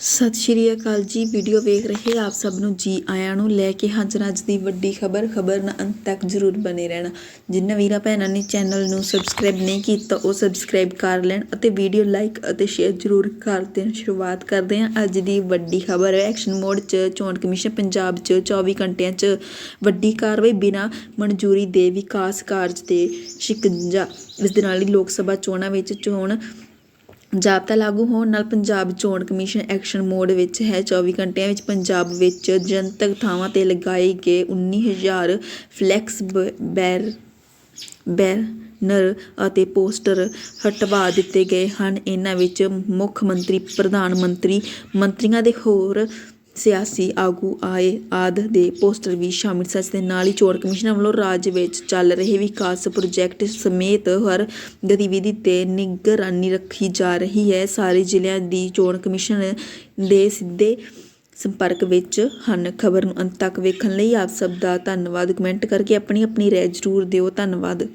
ਸਤਿ ਸ਼੍ਰੀ ਅਕਾਲ ਜੀ ਵੀਡੀਓ ਵੇਖ ਰਹੇ ਆਪ ਸਭ ਨੂੰ ਜੀ ਆਇਆਂ ਨੂੰ। ਲੈ ਕੇ ਹਾਜ਼ਰ ਅੱਜ ਦੀ ਵੱਡੀ ਖਬਰ ਖਬਰ ਨਾ ਅੰਤ ਤੱਕ ਜ਼ਰੂਰ ਬਨੇ ਰਹਿਣਾ। ਜਿਨ੍ਹਾਂ ਵੀਰਾਂ ਭੈਣਾਂ ਨੇ ਚੈਨਲ ਨੂੰ ਸਬਸਕ੍ਰਾਈਬ ਨਹੀਂ ਕੀਤਾ, ਉਹ ਸਬਸਕ੍ਰਾਈਬ ਕਰ ਲੈਣ ਅਤੇ ਵੀਡੀਓ ਲਾਈਕ ਅਤੇ ਸ਼ੇਅਰ ਜ਼ਰੂਰ ਕਰ ਦੇਣ। ਸ਼ੁਰੂਆਤ ਕਰਦੇ ਹਾਂ ਅੱਜ ਦੀ ਵੱਡੀ ਖਬਰ। ਐਕਸ਼ਨ ਮੋਡ 'ਚ, ਚੋਣ ਕਮਿਸ਼ਨ ਪੰਜਾਬ 'ਚ 24 ਘੰਟਿਆਂ 'ਚ ਵੱਡੀ ਕਾਰਵਾਈ ਬਿਨਾਂ ਮਨਜ਼ੂਰੀ ਦੇ ਵਿਕਾਸ ਕਾਰਜ ਤੇ ਸ਼ਿਕੰਜਾ। ਇਸ ਦੇ ਨਾਲ ਹੀ ਲੋਕ ਸਭਾ ਚੋਣਾਂ ਵਿੱਚ ਚੋਣ ਜਾਬਤਾ ਲਾਗੂ ਹੋਣ ਨਾਲ ਪੰਜਾਬ ਚੋਣ ਕਮਿਸ਼ਨ ਐਕਸ਼ਨ ਮੋਡ ਵਿੱਚ ਹੈ। 24 ਘੰਟਿਆਂ ਵਿੱਚ ਪੰਜਾਬ ਵਿੱਚ ਜਨਤਕ ਥਾਵਾਂ ਤੇ ਲਗਾਏ ਗਏ ਉੱਨੀ ਹਜ਼ਾਰ ਫਲੈਕਸ ਬ- ਬੈਰ, ਬੈਨਰ ਅਤੇ ਪੋਸਟਰ ਹਟਵਾ ਦਿੱਤੇ ਗਏ ਹਨ। ਇਹਨਾਂ ਵਿੱਚ ਮੁੱਖ ਮੰਤਰੀ, ਪ੍ਰਧਾਨ ਮੰਤਰੀ, ਮੰਤਰੀਆਂ ਦੇ ਹੋਰ ਸਿਆਸੀ ਆਗੂ ਆਏ ਆਦਿ ਦੇ ਪੋਸਟਰ ਵੀ ਸ਼ਾਮਿਲ ਸਨ। ਇਸ ਦੇ ਨਾਲ ਹੀ ਚੋਣ ਕਮਿਸ਼ਨ ਵੱਲੋਂ ਰਾਜ ਵਿੱਚ ਚੱਲ ਰਹੇ ਵਿਕਾਸ ਪ੍ਰੋਜੈਕਟ ਸਮੇਤ ਹਰ ਗਤੀਵਿਧੀ ਤੇ ਨਿਗਰਾਨੀ ਰੱਖੀ ਜਾ ਰਹੀ ਹੈ। ਸਾਰੇ ਜ਼ਿਲ੍ਹਿਆਂ ਦੀ ਚੋਣ ਕਮਿਸ਼ਨ ਦੇ ਸਿੱਧੇ ਸੰਪਰਕ ਵਿੱਚ ਹਨ। ਖਬਰ ਨੂੰ ਅੰਤ ਤੱਕ ਵੇਖਣ ਲਈ ਆਪ ਸਭ ਦਾ ਧੰਨਵਾਦ। ਕਮੈਂਟ ਕਰਕੇ ਆਪਣੀ ਆਪਣੀ ਰਾਏ ਜ਼ਰੂਰ ਦਿਓ। ਧੰਨਵਾਦ।